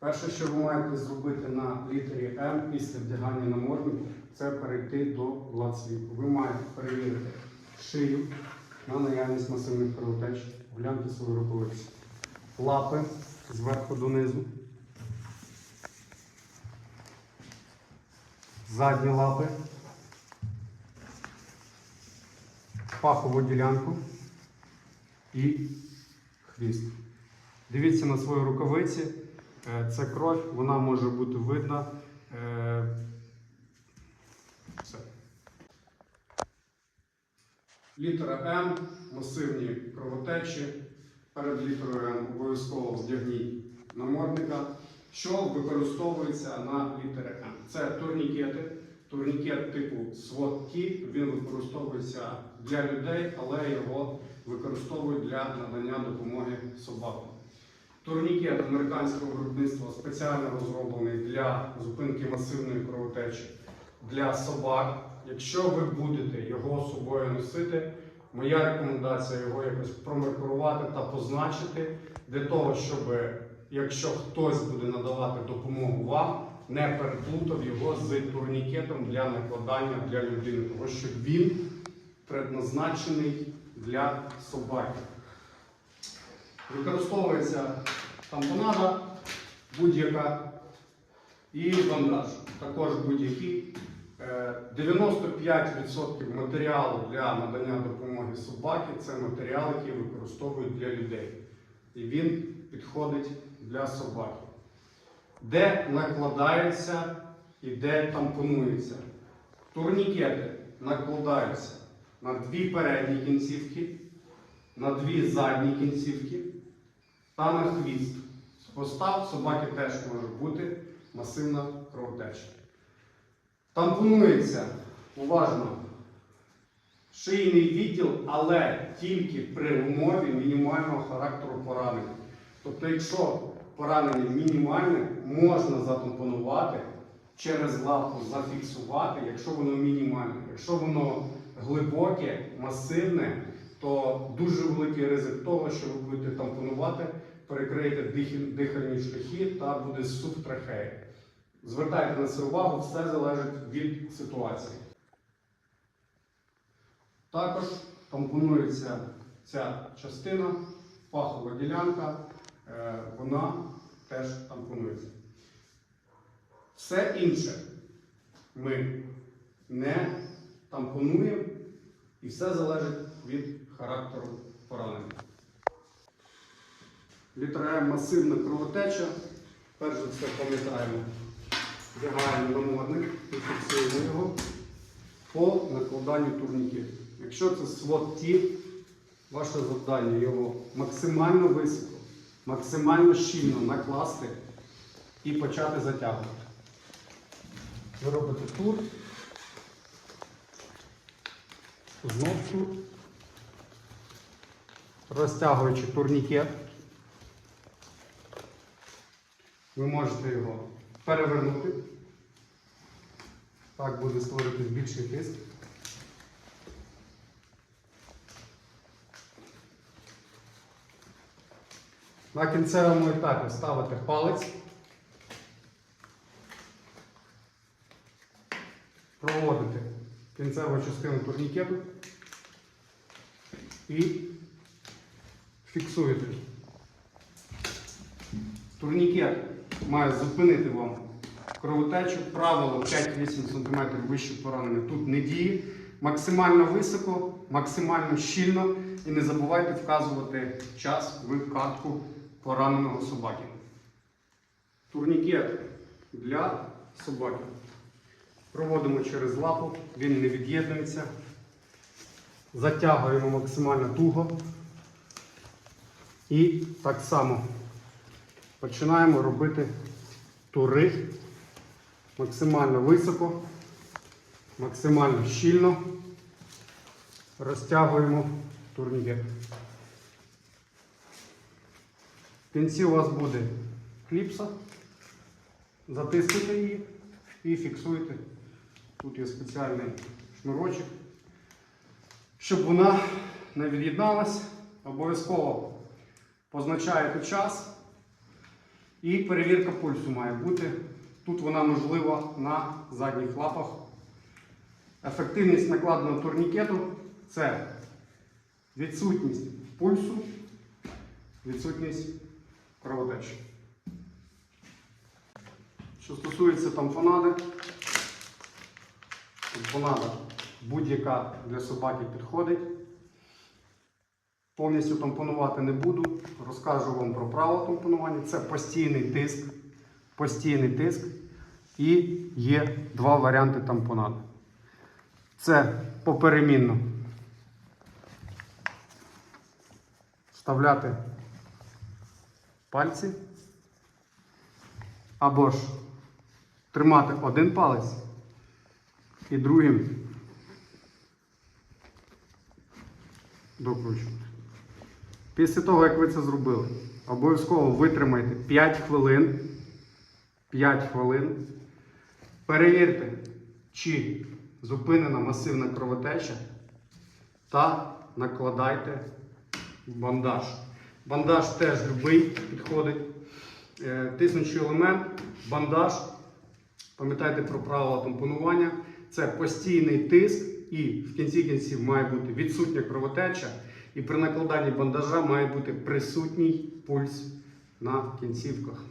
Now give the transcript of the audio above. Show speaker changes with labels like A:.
A: Перше, що ви маєте зробити на літері М після вдягання наморднику, це перейти до лацвіку. Ви маєте перевірити шию на наявність масивних кровотеч, гляньте свою рукавицю. Лапи зверху донизу. Задні лапи. Пахову ділянку і хвіст. Дивіться на свої рукавиці. Е, Це кров, вона може бути видна. Е, Все. Літера М, масивні кровотечі. Перед літерою М обов'язково вдягніть намордника, що використовується на літери М. Це турнікети. Турнікет типу SWAT він використовується для людей, але його використовують для надання допомоги собакам. Турнікет американського виробництва спеціально розроблений для зупинки масивної кровотечі для собак. Якщо ви будете його собою носити, моя рекомендація його якось промаркувати та позначити для того, щоб якщо хтось буде надавати допомогу вам, не переплутав його з турнікетом для накладання для людини, тому що він предназначений для собаки. Використовується тампонада будь-яка і бандаж. Також будь-який. Е, 95% матеріалу для надання допомоги собаки це матеріал, який використовують для людей. І він підходить для собаки. Де накладається і де тампонується. Турнікети накладаються на дві передні кінцівки, на дві задні кінцівки та на хвіст. Хвоста собаки теж може бути масивна кровотеча. Тампонується уважно шийний відділ, але тільки при умові мінімального характеру поранення. Тобто, якщо поранення мінімальне, можна затампонувати, через лапу зафіксувати, якщо воно мінімальне. Якщо воно глибоке, масивне, то дуже великий ризик того, що ви будете тампонувати, перекриєте дихальні шляхи та буде трахеї. Звертайте на це увагу, все залежить від ситуації. Також тампонується ця частина, пахова ділянка, е, вона теж тампонується. Все інше ми не тампонуємо і все залежить від характеру поранення. Літера масивна кровотеча. Перш за все пам'ятаємо, вдягаємо намордник і фіксуємо його по накладанню турніків. Якщо це свод Т, ваше завдання його максимально високо, максимально щільно накласти і почати затягувати. Ви робите тур, знов тур, розтягуючи турнікет. Ви можете його перевернути. Так буде створити більший тиск. На кінцевому етапі ставите палець. Проводите кінцеву частину турнікету і фіксуєте. Турнікет має зупинити вам кровотечу. Правило 5-8 см вище поранення тут не діє. Максимально високо, максимально щільно і не забувайте вказувати час в катку пораненого собаки. Турнікет для собаки. Проводимо через лапу, він не від'єднується. Затягуємо максимально туго. І так само починаємо робити тури максимально високо, максимально щільно. Розтягуємо турнікет. В кінці у вас буде кліпса. Затиснете її і фіксуєте. Тут є спеціальний шнурочок. Щоб вона не від'єдналась, обов'язково позначаєте час І перевірка пульсу має бути. Тут вона можлива на задніх лапах. Ефективність накладеного турнікету це відсутність пульсу, відсутність кровотечі. Що стосується тампонади, тампонада будь-яка для собаки підходить. Повністю тампонувати не буду. Розкажу вам про правила тампонування. Це постійний тиск. Постійний тиск. І є два варіанти тампонади. Це поперемінно вставляти пальці. Або ж тримати один палець і другим докручувати. Після того, як ви це зробили, обов'язково витримайте 5 хвилин. 5 хвилин. Перевірте, чи зупинена масивна кровотеча та накладайте бандаж. Бандаж теж любий підходить. Е, Тиснучий елемент, бандаж. Пам'ятайте про правила тампонування. Це постійний тиск і в кінці кінців має бути відсутня кровотеча. І при накладанні бандажа має бути присутній пульс на кінцівках.